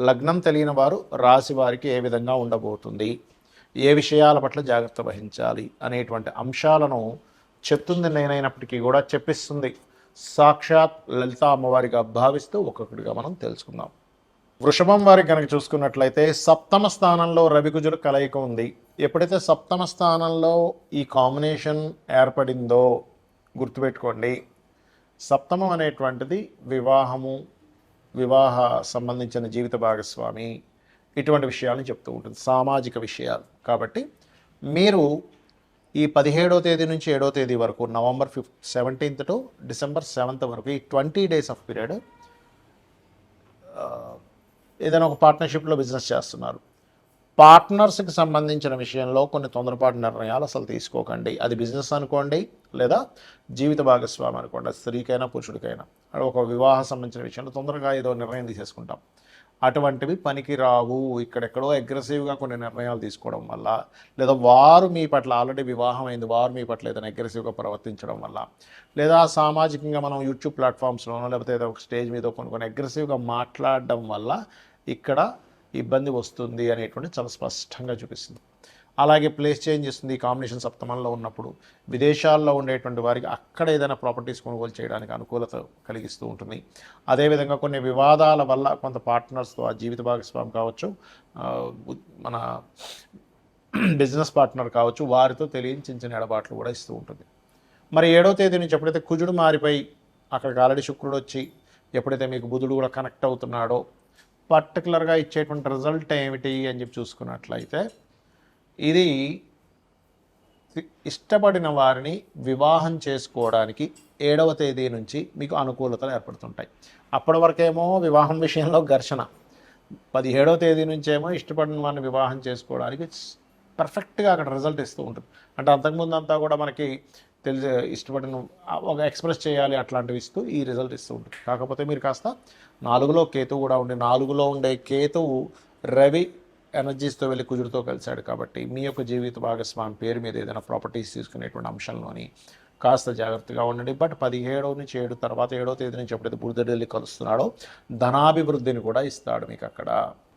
లగ్నం తెలియని వారు రాశి వారికి ఏ విధంగా ఉండబోతుంది? ఏ విషయాల పట్ల జాగ్రత్త వహించాలి? అనేటువంటి అంశాలను చెప్తుంది నేనైనప్పటికీ కూడా చెప్పిస్తుంది. సాక్షాత్ లలిత అమ్మవారిగా భావిస్తూ ఒక్కొక్కటిగా మనం తెలుసుకుందాం. వృషభం వారికి కనుక చూసుకున్నట్లయితే సప్తమ స్థానంలో రవికుజుల కలయిక ఉంది. ఎప్పుడైతే సప్తమ స్థానంలో ఈ కాంబినేషన్ ఏర్పడిందో గుర్తుపెట్టుకోండి. సప్తమం అనేటువంటిది వివాహము వివాహ సంబంధించిన జీవిత భాగస్వామి ఇటువంటి విషయాలను చెప్తూ ఉంటుంది. సామాజిక విషయాలు. కాబట్టి మీరు ఈ పదిహేడో తేదీ నుంచి ఏడో తేదీ వరకు November fifth seventeenth to December seventh వరకు ఈ ట్వంటీ డేస్ ఆఫ్ పీరియడ్ ఏదైనా ఒక పార్ట్నర్షిప్లో బిజినెస్ చేస్తున్నారు. పార్ట్నర్స్కి సంబంధించిన విషయంలో కొన్ని తొందరపాటు నిర్ణయాలు అసలు తీసుకోకండి. అది బిజినెస్ అనుకోండి లేదా జీవిత భాగస్వామి అనుకోండి స్త్రీకైనా పురుషుడికైనా. ఒక వివాహ సంబంధించిన విషయంలో తొందరగా ఏదో నిర్ణయం తీసేసుకుంటాం. అటువంటివి పనికి రావు ఇక్కడెక్కడో అగ్రెసివ్గా కొన్ని నిర్ణయాలు తీసుకోవడం వల్ల లేదా వారు మీ పట్ల ఆల్రెడీ వివాహం అయింది వారు మీ పట్ల ఏదైనా అగ్రెసివ్గా ప్రవర్తించడం వల్ల లేదా సామాజికంగా మనం యూట్యూబ్ ప్లాట్ఫామ్స్లోనో లేకపోతే ఏదో ఒక స్టేజ్ మీద కొన్ని కొన్ని అగ్రెసివ్గా మాట్లాడడం వల్ల ఇక్కడ ఇబ్బంది వస్తుంది అనేటువంటి చాలా స్పష్టంగా చూపిస్తుంది. అలాగే ప్లేస్ చేంజ్ చేస్తుంది ఈ కాంబినేషన్ సప్తమంలో ఉన్నప్పుడు. విదేశాల్లో ఉండేటువంటి వారికి అక్కడ ఏదైనా ప్రాపర్టీస్ కొనుగోలు చేయడానికి అనుకూలత కలిగిస్తూ ఉంటుంది. అదేవిధంగా కొన్ని వివాదాల వల్ల కొంత పార్ట్నర్స్తో ఆ జీవిత భాగస్వామి కావచ్చు మన బిజినెస్ పార్ట్నర్ కావచ్చు వారితో తెలియని చిన్న చిన్న ఎడబాట్లు కూడా ఇస్తూ ఉంటుంది. మరి ఏడో తేదీ నుంచి ఎప్పుడైతే కుజుడు మారిపోయి అక్కడికి ఆల్రెడీ శుక్రుడు వచ్చి ఎప్పుడైతే మీకు బుధుడు కూడా కనెక్ట్ అవుతున్నాడో పర్టికులర్గా ఇచ్చేటువంటి రిజల్ట్ ఏమిటి అని చెప్పి చూసుకున్నట్లయితే ఇది ఇష్టపడిన వారిని వివాహం చేసుకోవడానికి ఏడవ తేదీ నుంచి మీకు అనుకూలతలు ఏర్పడుతుంటాయి. అప్పటి వరకేమో వివాహం విషయంలో ఘర్షణ. పదిహేడవ తేదీ నుంచేమో ఇష్టపడిన వారిని వివాహం చేసుకోవడానికి పర్ఫెక్ట్గా అక్కడ రిజల్ట్ ఇస్తూ ఉంటుంది. అంటే అంతకుముందు అంతా కూడా మనకి తెలిసి ఇష్టపడిన ఒక ఎక్స్ప్రెస్ చేయాలి అట్లాంటివి ఇస్తూ ఈ రిజల్ట్ ఇస్తూ ఉంటుంది. కాకపోతే మీరు కాస్త నాలుగులో కేతువు కూడా ఉండే నాలుగులో ఉండే కేతువు రవి ఎనర్జీస్తో వెళ్ళి కుజుడితో కలిశాడు కాబట్టి మీ యొక్క జీవిత భాగస్వామి పేరు మీద ఏదైనా ప్రాపర్టీస్ తీసుకునేటువంటి అంశంలోని కాస్త జాగ్రత్తగా ఉండండి. బట్ పదిహేడవ నుంచి ఏడు తర్వాత ఏడో తేదీ నుంచి ఎప్పుడైతే బుధుడు వెళ్ళి కలుస్తున్నాడో ధనాభివృద్ధిని కూడా ఇస్తాడు మీకు అక్కడ.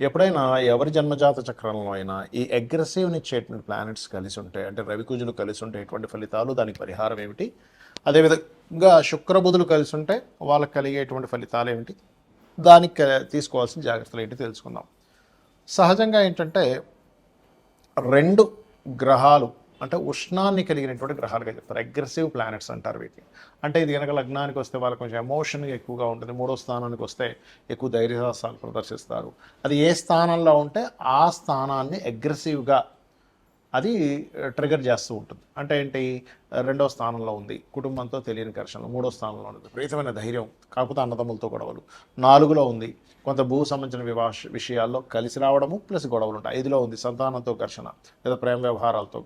ఎప్పుడైనా ఎవరి జన్మజాత చక్రంలో అయినా ఈ అగ్రెసివ్ని ఇచ్చేటువంటి ప్లానెట్స్ కలిసి ఉంటాయి అంటే రవికుజులు కలిసి ఉంటే ఎటువంటి ఫలితాలు దానికి పరిహారం ఏమిటి? అదేవిధంగా శుక్రబుధులు కలిసి ఉంటే వాళ్ళకి కలిగేటువంటి ఫలితాలు ఏమిటి? దానికి తీసుకోవాల్సిన జాగ్రత్తలు ఏంటి తెలుసుకుందాం. సహజంగా ఏంటంటే రెండు గ్రహాలు అంటే ఉష్ణాన్ని కలిగినటువంటి గ్రహాలుగా చెప్తారు. అగ్రెసివ్ ప్లానెట్స్ అంటారు వీటిని. అంటే ఇది కనుక లగ్నానికి వస్తే వాళ్ళకి కొంచెం ఎమోషన్ ఎక్కువగా ఉంటుంది. మూడో స్థానానికి వస్తే ఎక్కువ ధైర్యసాహసాలు ప్రదర్శిస్తారు. అది ఏ స్థానంలో ఉంటే ఆ స్థానాన్ని అగ్రెసివ్గా అది ట్రిగర్ చేస్తూ ఉంటుంది. అంటే ఏంటి? రెండో స్థానంలో ఉంది. కుటుంబంతో తెలియని ఘర్షణలు. మూడో స్థానంలో ఉంది. విపరీతమైన ధైర్యం. కాకపోతే అన్నదమ్ములతో గొడవలు. నాలుగులో ఉంది. కొంత భూ సంబంధించిన వివాహ విషయాల్లో కలిసి రావడము ప్లస్ గొడవలు ఉంటాయి. ఐదులో ఉంది సంతానంతో ఘర్షణ లేదా ప్రేమ వ్యవహారాలతో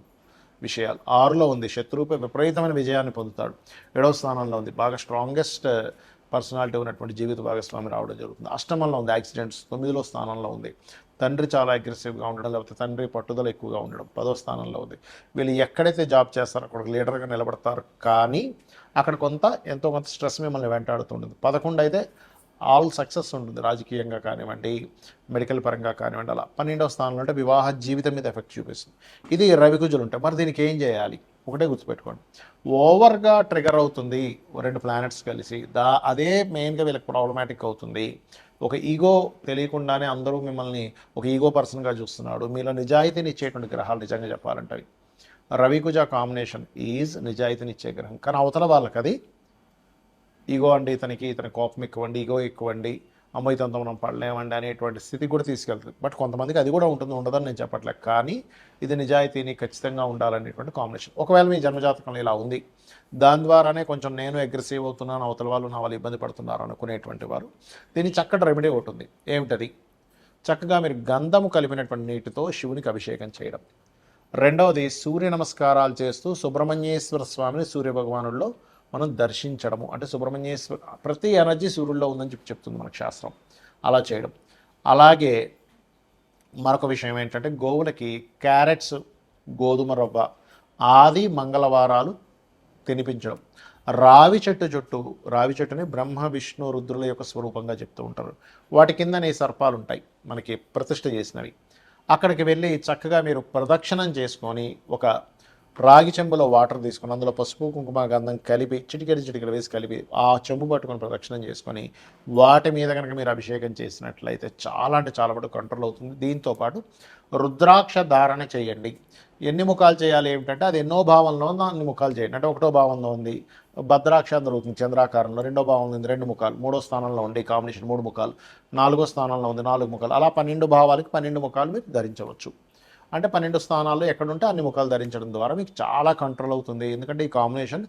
విషయాలు. ఆరులో ఉంది శత్రువుపై విపరీతమైన విజయాన్ని పొందుతాడు. ఏడవ స్థానంలో ఉంది. బాగా స్ట్రాంగెస్ట్ పర్సనాలిటీ ఉన్నటువంటి జీవిత భాగస్వామి రావడం జరుగుతుంది. అష్టమంలో ఉంది యాక్సిడెంట్స్ తొమ్మిదిలో స్థానంలో ఉంది. తండ్రి చాలా అగ్రెసివ్గా ఉండడం లేకపోతే తండ్రి పట్టుదల ఎక్కువగా ఉండడం పదో స్థానంలో ఉంది. వీళ్ళు ఎక్కడైతే జాబ్ చేస్తారో అక్కడ లీడర్గా నిలబడతారు. కానీ అక్కడ కొంత ఎంతో కొంత స్ట్రెస్ మిమ్మల్ని వెంటాడుతుంటుంది. పదకొండు అయితే ఆల్ సక్సెస్ ఉంటుంది. రాజకీయంగా కానివ్వండి మెడికల్ పరంగా కానివ్వండి అలా పన్నెండవ స్థానంలో అంటే వివాహ జీవితం మీద ఎఫెక్ట్ చూపిస్తుంది. ఇది రవికుజులు ఉంటాయి మరి దీనికి ఏం చేయాలి? ఒకటే గుర్తుపెట్టుకోండి. ఓవర్గా ట్రిగర్ అవుతుంది. రెండు ప్లానెట్స్ కలిసి దా అదే మెయిన్గా వీళ్ళకి ప్రాబ్లమాటిక్ అవుతుంది. ఒక ఈగో తెలియకుండానే అందరూ మిమ్మల్ని ఒక ఈగో పర్సన్గా చూస్తున్నాడు. మీలో నిజాయితీని ఇచ్చేటువంటి గ్రహాలు నిజంగా చెప్పాలంటే రవికుజ కాంబినేషన్ ఈజ్ నిజాయితీని ఇచ్చే గ్రహం. కానీ అవతల వాళ్ళకి అది ఈగో అండి ఇతనికి ఇతని కోపం ఎక్కువండి ఈగో ఎక్కువండి అమ్మ ఇతనితో మనం పడలేమండి అనేటువంటి స్థితి కూడా తీసుకెళ్తుంది. బట్ కొంతమందికి అది కూడా ఉంటుంది ఉండదని నేను చెప్పట్లేదు. కానీ ఇది నిజాయితీని ఖచ్చితంగా ఉండాలనేటువంటి కాంబినేషన్ ఒకవేళ మీ జన్మజాతకంలో ఇలా ఉంది దాని ద్వారానే కొంచెం నేను అగ్రెసివ్ అవుతున్నాను అవతల వాళ్ళు నా వాళ్ళు ఇబ్బంది పడుతున్నారు అనుకునేటువంటి వారు దీని చక్కటి రెమెడీ ఒకటి ఉంది. ఏమిటది? చక్కగా మీరు గంధము కలిపినటువంటి నీటితో శివునికి అభిషేకం చేయడం. రెండవది సూర్య నమస్కారాలు చేస్తూ సుబ్రహ్మణ్యేశ్వర స్వామిని సూర్య భగవానుల్లో మనం దర్శించడము. అంటే సుబ్రహ్మణ్యేశ్వర ప్రతి ఎనర్జీ సూర్యుల్లో ఉందని చెప్పి చెప్తుంది మనకు శాస్త్రం. అలా చేయడం. అలాగే మరొక విషయం ఏంటంటే గోవులకి క్యారెట్స్ గోధుమ రవ్వ ఆది మంగళవారాలు తినిపించడం. రావి చెట్టు చుట్టూ రావి చెట్టుని బ్రహ్మ విష్ణు రుద్రుల యొక్క స్వరూపంగా చెప్తూ ఉంటారు. వాటి కిందనే సర్పాలు ఉంటాయి మనకి ప్రతిష్ట చేసినవి. అక్కడికి వెళ్ళి చక్కగా మీరు ప్రదక్షిణం చేసుకొని ఒక రాగి చెంబులో వాటర్ తీసుకొని అందులో పసుపు కుంకుమ గంధం కలిపి చిటికెడి చిటికెడు వేసి కలిపి ఆ చెంబు పట్టుకొని ప్రదక్షిణం చేసుకొని వాటి మీద కనుక మీరు అభిషేకం చేసినట్లయితే చాలా అంటే చాలా పాటు కంట్రోల్ అవుతుంది. దీంతో పాటు రుద్రాక్ష ధారణ చేయండి. ఎన్ని ముఖాలు చేయాలి ఏమిటంటే అది ఎన్నో భావంలో ఉంది అన్ని ముఖాలు చేయండి. అంటే ఒకటో భావంలో ఉంది భద్రాక్ష దొరుకుతుంది చంద్రాకారంలో రెండో భావంలో ఉంది రెండు ముఖాలు మూడో స్థానంలో ఉంది కాంబినేషన్ మూడు ముఖాలు నాలుగో స్థానంలో ఉంది నాలుగు ముఖాలు. అలా పన్నెండు భావాలకి పన్నెండు ముఖాలు మీరు ధరించవచ్చు. అంటే పన్నెండు స్థానాల్లో ఎక్కడుంటే అన్ని ముఖాలు ధరించడం ద్వారా మీకు చాలా కంట్రోల్ అవుతుంది. ఎందుకంటే ఈ కాంబినేషన్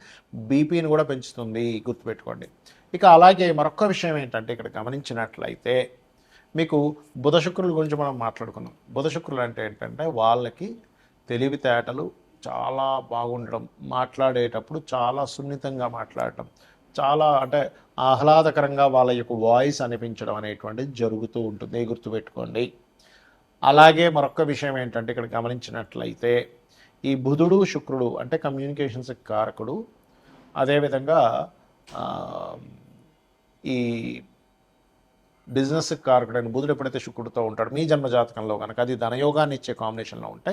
బీపీని కూడా పెంచుతుంది. గుర్తుపెట్టుకోండి. ఇక అలాగే మరొక విషయం ఏంటంటే ఇక్కడ గమనించినట్లయితే మీకు బుధ శుక్రుల గురించి మనం మాట్లాడుకుందాం బుధ శుక్రులు అంటే ఏంటంటే వాళ్ళకి తెలివితేటలు చాలా బాగుండడం మాట్లాడేటప్పుడు చాలా సున్నితంగా మాట్లాడటం చాలా అంటే ఆహ్లాదకరంగా వాళ్ళ యొక్క వాయిస్ అనిపించడం అనేటువంటిది జరుగుతూ ఉంటుంది. గుర్తుపెట్టుకోండి. అలాగే మరొక విషయం ఏంటంటే ఇక్కడ గమనించినట్లయితే ఈ బుధుడు శుక్రుడు అంటే కమ్యూనికేషన్స్ కారకుడు అదేవిధంగా ఈ బిజినెస్ కారకుడైన బుధుడు ఎప్పుడైతే శుక్రుడితో ఉంటాడు మీ జన్మ జాతకంలో కనుక అది ధనయోగాన్ని ఇచ్చే కాంబినేషన్లో ఉంటే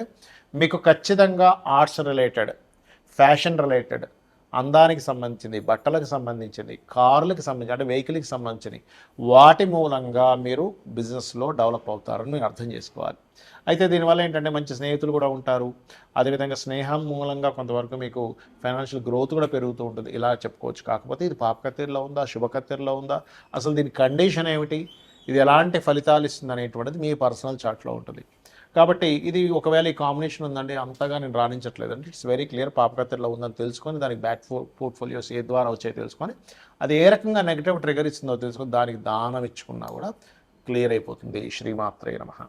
మీకు ఖచ్చితంగా ఆర్ట్స్ రిలేటెడ్ ఫ్యాషన్ రిలేటెడ్ అందానికి సంబంధించింది బట్టలకు సంబంధించింది కార్లకు సంబంధించి అంటే వెహికల్కి సంబంధించింది వాటి మూలంగా మీరు బిజినెస్లో డెవలప్ అవుతారని మీరు అర్థం చేసుకోవాలి. అయితే దీనివల్ల ఏంటంటే మంచి స్నేహితులు కూడా ఉంటారు. అదేవిధంగా స్నేహం మూలంగా కొంతవరకు మీకు ఫైనాన్షియల్ గ్రోత్ కూడా పెరుగుతూ ఉంటుంది. ఇలా చెప్పుకోవచ్చు. కాకపోతే ఇది పాపకత్తిరిలో ఉందా? శుభకత్తిరిలో ఉందా? అసలు దీని కండిషన్ ఏమిటి? ఇది ఎలాంటి ఫలితాలు ఇస్తుంది అనేటువంటిది మీ పర్సనల్ చార్ట్లో ఉంటుంది. కాబట్టి ఇది ఒకవేళ ఈ కాంబినేషన్ ఉందండి అంతగా నేను రాణించట్లేదు అంటే ఇట్స్ వెరీ క్లియర్ పాపకత్తిలో ఉందని తెలుసుకొని దానికి బ్యాక్ పోర్ట్ఫోలియోస్ ఏ ద్వారా వచ్చాయి తెలుసుకొని అది ఏ రకంగా నెగిటివ్ ట్రిగర్ ఇస్తుందో తెలుసుకొని దానికి దానం ఇచ్చుకున్నా కూడా క్లియర్ అయిపోతుంది. శ్రీమాత్రే నమః.